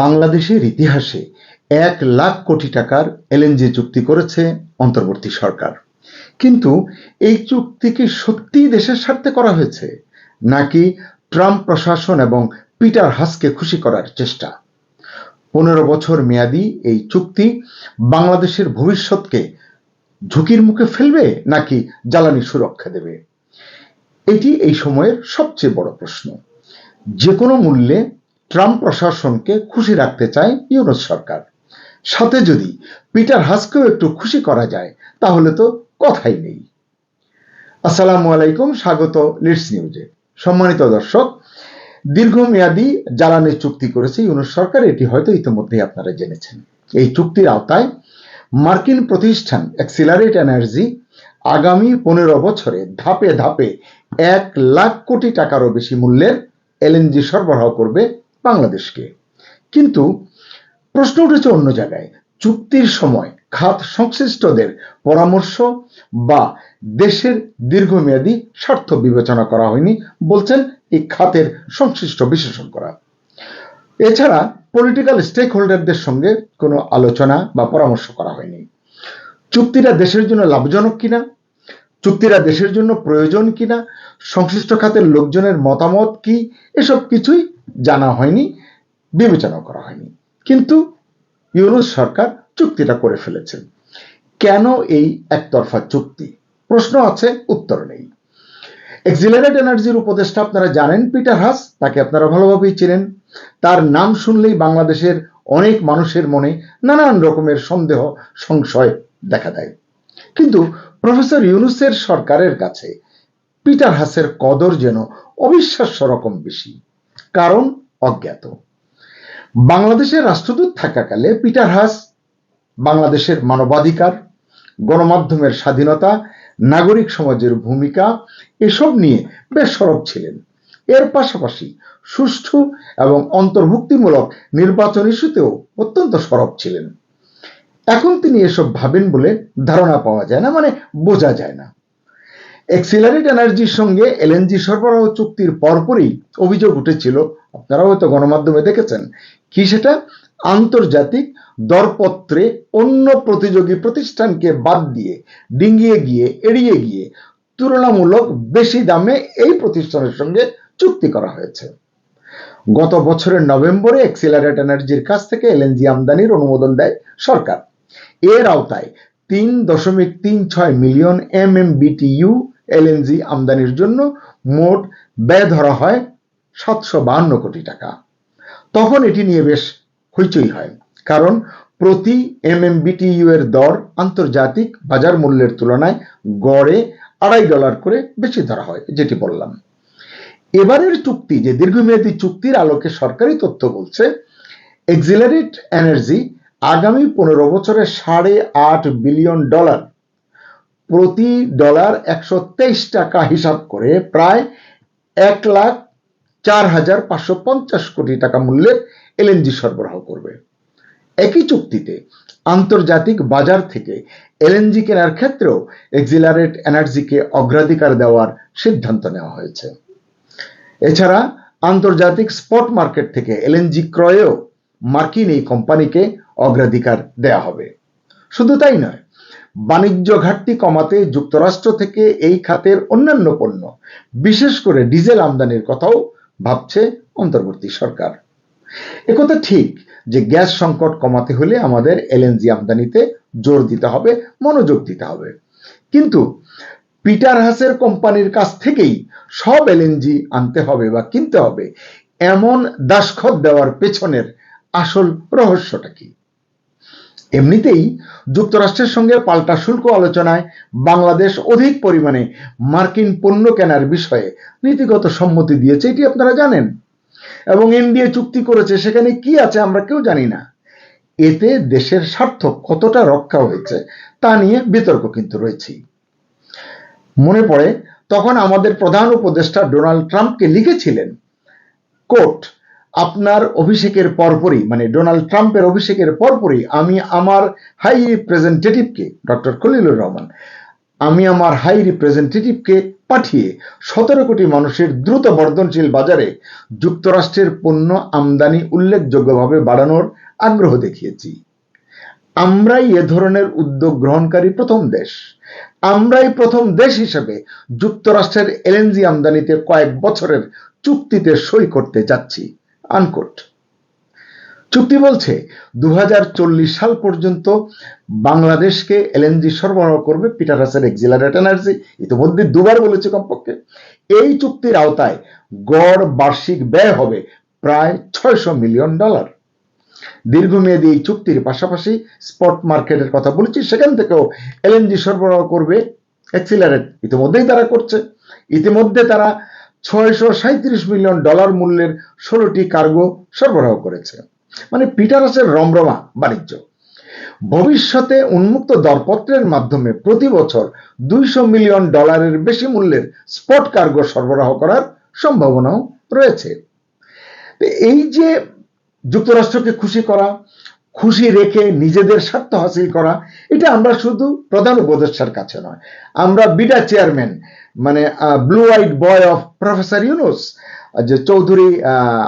বাংলাদেশের ইতিহাসে এক লাখ কোটি টাকার এলএনজি চুক্তি করেছে অন্তর্বর্তী সরকার। কিন্তু এই চুক্তি কি সত্যিই দেশের স্বার্থে করা হয়েছে, নাকি ট্রাম্প প্রশাসন এবং পিটার হাসকে খুশি করার চেষ্টা? পনেরো বছর মেয়াদি এই চুক্তি বাংলাদেশের ভবিষ্যৎকে ঝুঁকির মুখে ফেলবে, নাকি জ্বালানি সুরক্ষা দেবে? এটি এই সময়ের সবচেয়ে বড় প্রশ্ন। যে কোনো মূল্যে ট্রাম্প প্রশাসনকে খুশি রাখতে চায় ইউনুস সরকার। সাথে যদি পিটার হাসকেও একটু খুশি করা যায়, তাহলে তো কথাই নেই। আসসালামু আলাইকুম, স্বাগত লিডস নিউজে। সম্মানিত দর্শক, দীর্ঘমেয়াদী জ্বালানি চুক্তি করেছে ইউনুস সরকার, এটি হয়তো ইতিমধ্যেই আপনারা জেনেছেন। এই চুক্তির আওতায় মার্কিন প্রতিষ্ঠান অ্যাক্সিলারেট এনার্জি আগামী পনেরো বছরে ধাপে ধাপে এক লাখ কোটি টাকারও বেশি মূল্যের এলএনজি সরবরাহ করবে বাংলাদেশকে। কিন্তু প্রশ্ন উঠেছে অন্য জায়গায়, চুক্তির সময় খাত সংশ্লিষ্টদের পরামর্শ বা দেশের দীর্ঘমেয়াদী স্বার্থ বিবেচনা করা হয়নি বলছেন এই খাতের সংশ্লিষ্ট বিশেষজ্ঞরা এছাড়া পলিটিক্যাল স্টেক হোল্ডারদের সঙ্গে কোনো আলোচনা বা পরামর্শ করা হয়নি। চুক্তিটা দেশের জন্য লাভজনক কিনা? চুক্তিরা দেশের জন্য প্রয়োজন কিনা? সংশ্লিষ্ট খাতের লোকজনের মতামত কি? এসব কিছুই জানা হয়নি বিবেচনা করা হয়নি। কিন্তু ইউনুস সরকার চুক্তিটা করে ফেলেছেন। কেন এই একতরফা চুক্তি? প্রশ্ন আছে, উত্তর নেই। এক্সিলারেট এনার্জির উপদেষ্টা আপনারা জানেন পিটার হাস তাকে আপনারা ভালোভাবেই চেনেন। তার নাম শুনলেই বাংলাদেশের অনেক মানুষের মনে নানান রকমের সন্দেহ, সংশয় দেখা দেয়। কিন্তু প্রফেসর ইউনুসের সরকারের কাছে পিটার হাসের কদর যেন অবিশ্বাস্য রকম বেশি। কারণ অজ্ঞাত। বাংলাদেশের রাষ্ট্রদূত থাকাকালে পিটার হাস, বাংলাদেশের মানবাধিকার, গণমাধ্যমের স্বাধীনতা, নাগরিক সমাজের ভূমিকা, এসব নিয়ে বেশ সরব ছিলেন। এর পাশাপাশি সুষ্ঠু এবং অন্তর্ভুক্তিমূলক নির্বাচন ইস্যুতেও অত্যন্ত সরব ছিলেন। এখন তিনি এসব ভাবেন বলে ধারণা পাওয়া যায় না মানে বোঝা যায় না। এক্সিলারেট এনার্জির সঙ্গে এলএনজি সরবরাহ চুক্তির পরপরই অভিযোগ উঠেছিল। আপনারা হয়তো গণমাধ্যমে দেখেছেন। কি সেটা? আন্তর্জাতিক দরপত্রে অন্য প্রতিযোগী প্রতিষ্ঠানকে বাদ দিয়ে ডিঙ্গিয়ে গিয়ে, এড়িয়ে গিয়ে তুলনামূলক বেশি দামে এই প্রতিষ্ঠানের সঙ্গে চুক্তি করা হয়েছে। গত বছরের নভেম্বরে এক্সিলারেট এনার্জির কাছ থেকে এলএনজি আমদানির অনুমোদন দেয় সরকার। এর আওতায় তিন দশমিক তিন ছয় million M M BTU LNG আমদানির জন্য মোট ব্যয় ধরা হয় সাতশো বাহান্ন কোটি টাকা। তখন এটি নিয়ে বেশ হইচই হয়, কারণ প্রতি এম এম বিটিইউ এর দর আন্তর্জাতিক বাজার মূল্যের তুলনায় গড়ে আড়াই ডলার করে বেশি ধরা হয়, যেটি বললাম। এবারের চুক্তি, যে দীর্ঘমেয়াদী চুক্তির আলোকে সরকারি তথ্য বলছে এক্সিলারেট এনার্জি আগামী পনেরো বছরে সাড়ে আট বিলিয়ন ডলার প্রতি ডলার একশো তেইশ টাকা হিসাব করে প্রায় এক লাখ চার হাজার পাঁচশো পঞ্চাশ কোটি টাকা মূল্যের এলএনজি সরবরাহ করবে। একই চুক্তিতে আন্তর্জাতিক বাজার থেকে এলএনজি কেনার ক্ষেত্রেও এক্সিলারেট এনার্জিকে অগ্রাধিকার দেওয়ার সিদ্ধান্ত নেওয়া হয়েছে। এছাড়া আন্তর্জাতিক স্পট মার্কেট থেকে এলএনজি ক্রয়েও মার্কিন এই কোম্পানিকে অগ্রাধিকার দেয়া হবে। শুধু তাই নয় বাণিজ্য ঘাটতি কমাতে যুক্তরাষ্ট্র থেকে এই খাতের অন্যান্য পণ্য, বিশেষ করে ডিজেল আমদানির কথাও ভাবছে অন্তর্বর্তী সরকার। একথা ঠিক যে গ্যাস সংকট কমাতে হলে আমাদের এলএনজি আমদানিতে জোর দিতে হবে, মনোযোগ দিতে হবে। কিন্তু পিটার হাসের কোম্পানির কাছ থেকেই সব এলএনজি আনতে হবে বা কিনতে হবে, এমন দাসখত দেওয়ার পেছনের আসল রহস্যটা কি? এমনিতেই যুক্তরাষ্ট্রের সঙ্গে পাল্টা শুল্ক আলোচনায় বাংলাদেশ অধিক পরিমাণে মার্কিন পণ্য কেনার বিষয়ে নীতিগত সম্মতি দিয়েছে, এটি আপনারা জানেন। এবং এনডিএ চুক্তি করেছে, সেখানে কি আছে আমরা কেউ জানি না। এতে দেশের স্বার্থ কতটা রক্ষা হয়েছে, তা নিয়ে বিতর্ক কিন্তু রয়েছে। মনে পড়ে, তখন আমাদের প্রধান উপদেষ্টা ডোনাল্ড ট্রাম্পকে লিখেছিলেন কোর্ট আপনার অভিষেকের পরপরই মানে ডোনাল্ড ট্রাম্পের অভিষেকের পরপরই আমি আমার হাই রিপ্রেজেন্টেটিভকে, ডক্টর খলিলুর রহমান, আমি আমার হাই রিপ্রেজেন্টেটিভকে পাঠিয়ে সতেরো কোটি মানুষের দ্রুত বর্ধনশীল বাজারে যুক্তরাষ্ট্রের পণ্য আমদানি উল্লেখযোগ্যভাবে বাড়ানোর আগ্রহ দেখিয়েছি। আমরাই এ ধরনের উদ্যোগ গ্রহণকারী প্রথম দেশ। আমরাই প্রথম দেশ হিসেবে যুক্তরাষ্ট্রের এলএনজি আমদানিতে কয়েক বছরের চুক্তিতে সই করতে যাচ্ছি। আনকোট। চুক্তি বলছে দু সাল পর্যন্ত বাংলাদেশকে এলএনজি সরবরাহ করবে পিটারাসের এক্সিলারেট এনার্জি ইতিমধ্যে দুবার বলেছে কমপক্ষে। এই চুক্তির আওতায় গড় বার্ষিক ব্যয় হবে প্রায় ছয়শো মিলিয়ন ডলার। দীর্ঘমেয়াদী এই চুক্তির পাশাপাশি স্পট মার্কেটের কথা বলেছি, সেখান থেকেও এলএনজি সরবরাহ করবে এক্সিলারেট ইতিমধ্যেই তারা করছে। ইতিমধ্যে তারা ছয়শো মিলিয়ন ডলার মূল্যের ষোলোটি কার্গো সরবরাহ করেছে। মানে পিটারাসের রমরমা বাণিজ্য। ভবিষ্যতে উন্মুক্ত দরপত্রের মাধ্যমে প্রতি বছর দুইশো মিলিয়ন ডলারের বেশি মূল্যের স্পট কার্গো সরবরাহ করার সম্ভাবনাও রয়েছে। এই যে যুক্তরাষ্ট্রকে খুশি করা খুশি রেখে নিজেদের স্বার্থ হাসিল করা, এটা আমরা শুধু প্রধান উপদেষ্টার কাছে নয়। আমরা বিডা চেয়ারম্যান মানে blue white boy of professor Yunus যে চৌধুরী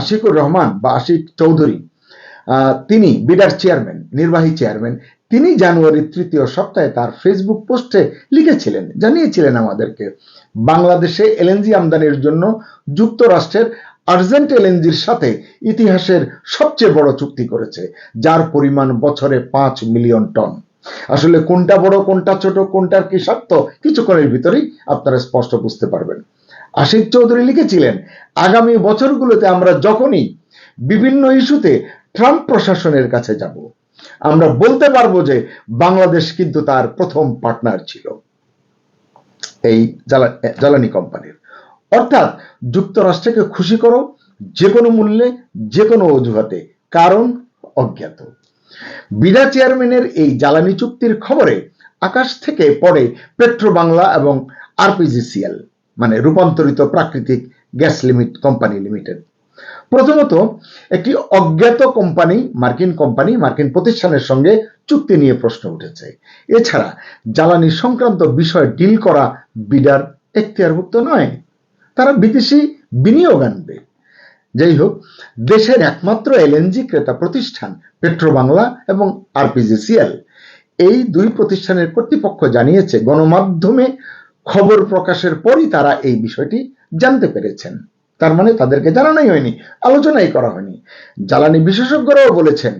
আশিকুর রহমান বা আশিক চৌধুরী তিনি বিডার চেয়ারম্যান, নির্বাহী চেয়ারম্যান, তিনি জানুয়ারি তৃতীয় সপ্তাহে তার ফেসবুক পোস্টে লিখেছিলেন, জানিয়েছিলেন আমাদেরকে, বাংলাদেশে এলএনজি আমদানির জন্য যুক্তরাষ্ট্রের আর্জেন্ট এলএনজির সাথে ইতিহাসের সবচেয়ে বড় চুক্তি করেছে, যার পরিমাণ বছরে পাঁচ মিলিয়ন টন। আসলে কোনটা বড়, কোনটা ছোট, কোনটার কি সত্য কিছুক্ষণের ভিতরেই আপনারা স্পষ্ট বুঝতে পারবেন। আশিক চৌধুরী লিখেছিলেন, আগামী বছরগুলোতে আমরা যখনই বিভিন্ন ইস্যুতে ট্রাম্প প্রশাসনের কাছে যাব, আমরা বলতে পারব যে বাংলাদেশ কিন্তু তার প্রথম পার্টনার ছিল। এই জ্বালানি কোম্পানির। অর্থাৎ যুক্তরাষ্ট্রকে খুশি করো যে কোনো মূল্যে যে কোনো অজুহাতে, কারণ অজ্ঞাত। বিডা চেয়ারম্যানের এই জ্বালানি চুক্তির খবরে আকাশ থেকে পড়ে পেট্রো বাংলা এবং আরপিজিসিএল মানে রূপান্তরিত প্রাকৃতিক গ্যাস লিমিট, কোম্পানি লিমিটেড। প্রথমত, একটি অজ্ঞাত কোম্পানি, মার্কিন কোম্পানি, মার্কিন প্রতিষ্ঠানের সঙ্গে চুক্তি নিয়ে প্রশ্ন উঠেছে। এছাড়া, জ্বালানি সংক্রান্ত বিষয় ডিল করা বিডার এখতিয়ারভুক্ত নয়। তারা বিদেশি বিনিয়োগ আনবে। যাই হোক দেশের একমাত্র এলএনজি ক্রেতা প্রতিষ্ঠান পেট্রো বাংলা এবং আরপিজিসিএল এই দুই প্রতিষ্ঠানের কর্তৃপক্ষ জানিয়েছে, গণমাধ্যমে খবর প্রকাশের পরই তারা এই বিষয়টি জানতে পেরেছেন। তার মানে তাদেরকে জানানোই হয়নি, আলোচনাই করা হয়নি। জ্বালানি বিশেষজ্ঞরাও বলেছেন,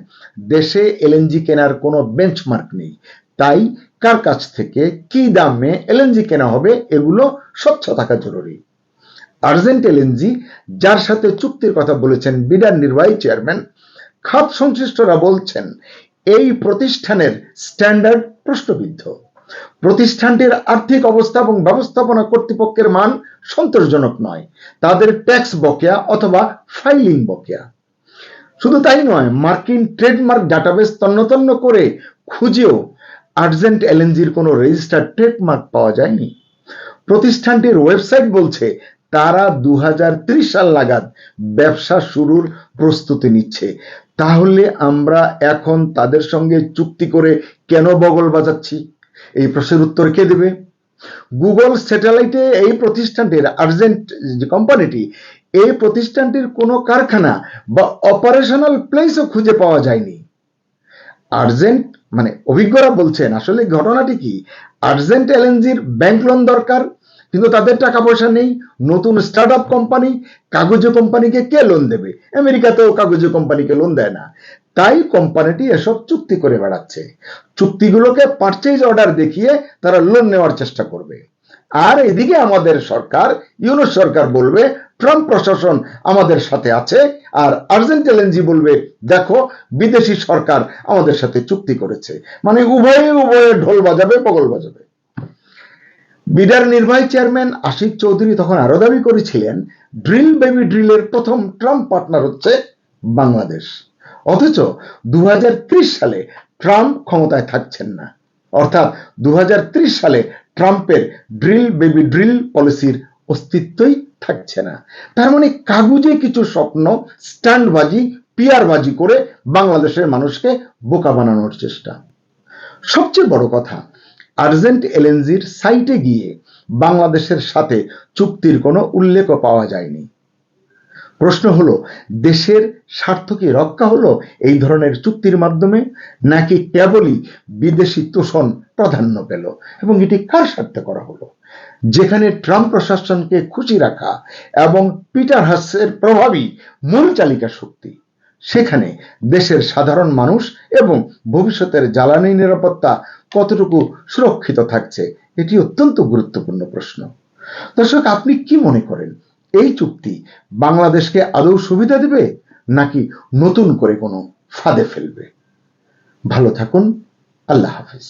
দেশে এলএনজি কেনার কোনো বেঞ্চমার্ক নেই। তাই কার কাছ থেকে কি দামে এলএনজি কেনা হবে, এগুলো স্বচ্ছ থাকা জরুরি। আর্জেন্ট এলএনজি যার সাথে চুক্তির কথা বলেছেন বিডার নির্বাহী চেয়ারম্যান। খাত সংশ্লিষ্টরা বলছেন, এই প্রতিষ্ঠানের স্ট্যান্ডার্ড প্রশ্নবিদ্ধ। প্রতিষ্ঠানটির আর্থিক অবস্থা এবং ব্যবস্থাপনা কর্তৃপক্ষের মান সন্তোষজনক নয়। তাদের ট্যাক্স বকেয়া অথবা ফাইলিং বকেয়া। শুধু তাই নয়, মার্কিন ট্রেডমার্ক ডাটাবেস তন্নতন্ন করে খুঁজেও আর্জেন্ট এলএনজির কোনো রেজিস্টার্ড ট্রেডমার্ক পাওয়া যায়নি। প্রতিষ্ঠানটির ওয়েবসাইট বলছে তারা দু হাজার ত্রিশ সাল নাগাদ ব্যবসা শুরুর প্রস্তুতি নিচ্ছে। তাহলে আমরা এখন তাদের সঙ্গে চুক্তি করে কেন বগল বাজাচ্ছি? এই প্রশ্নের উত্তর কে দেবে? গুগল স্যাটেলাইটে এই প্রতিষ্ঠানটির আর্জেন্ট যে কোম্পানিটি, এই প্রতিষ্ঠানটির কোনো কারখানা বা অপারেশনাল প্লেসও খুঁজে পাওয়া যায়নি। আর্জেন্ট মানে অভিজ্ঞরা বলছেন, আসলে ঘটনাটি কি? আর্জেন্ট এলএনজির ব্যাংক লোন দরকার কিন্তু তাদের টাকা পয়সা নেই। নতুন স্টার্ট আপ কোম্পানি কাগজে কোম্পানিকে কে লোন দেবে? আমেরিকাতেও কাগজে কোম্পানিকে লোন দেয় না। তাই কোম্পানিটি এসব চুক্তি করে বেড়াচ্ছে। চুক্তিগুলোকে পারচেজ অর্ডার দেখিয়ে তারা লোন নেওয়ার চেষ্টা করবে। আর এদিকে আমাদের সরকার, ইউনুস সরকার বলবে ট্রাম্প প্রশাসন আমাদের সাথে আছে। আর আর্জেন্ট এলএনজি বলবে, দেখো, বিদেশি সরকার আমাদের সাথে চুক্তি করেছে। মানে উভয়ে উভয়ে ঢোল বাজাবে পগল বাজাবে। বিডার নির্বাহী চেয়ারম্যান আশিক চৌধুরী তখন আরও দাবি করেছিলেন, ড্রিল বেবি ড্রিলের প্রথম ট্রাম্প পার্টনার হচ্ছে বাংলাদেশ। অথচ দু হাজার ত্রিশ সালে ট্রাম্প ক্ষমতায় থাকছেন না। অর্থাৎ দু হাজার ত্রিশ সালে ট্রাম্পের ড্রিল বেবি ড্রিল পলিসির অস্তিত্বই থাকছে না। তার মানে কাগজে কিছু স্বপ্ন, স্ট্যান্ডবাজি পিয়ারবাজি করে বাংলাদেশের মানুষকে বোকা বানানোর চেষ্টা। সবচেয়ে বড় কথা আর্জেন্ট এলএনজির সাইটে গিয়ে বাংলাদেশের সাথে চুক্তির কোনো উল্লেখও পাওয়া যায়নি। প্রশ্ন হলো, দেশের স্বার্থ কি রক্ষা হলো এই ধরনের চুক্তির মাধ্যমে, নাকি কেবলই বিদেশি তোষণ প্রাধান্য পেল? এবং এটি কার স্বার্থে করা হলো? যেখানে ট্রাম্প প্রশাসনকে খুশি রাখা এবং পিটার হাসের প্রভাবই মূল চালিকা শক্তি। সেখানে দেশের সাধারণ মানুষ এবং ভবিষ্যতের জ্বালানি নিরাপত্তা কতটুকু সুরক্ষিত থাকছে, এটি অত্যন্ত গুরুত্বপূর্ণ প্রশ্ন। দর্শক, আপনি কি মনে করেন, এই চুক্তি বাংলাদেশকে আদৌ সুবিধা দেবে, নাকি নতুন করে কোনো ফাঁদে ফেলবে? ভালো থাকুন, আল্লাহ হাফিজ।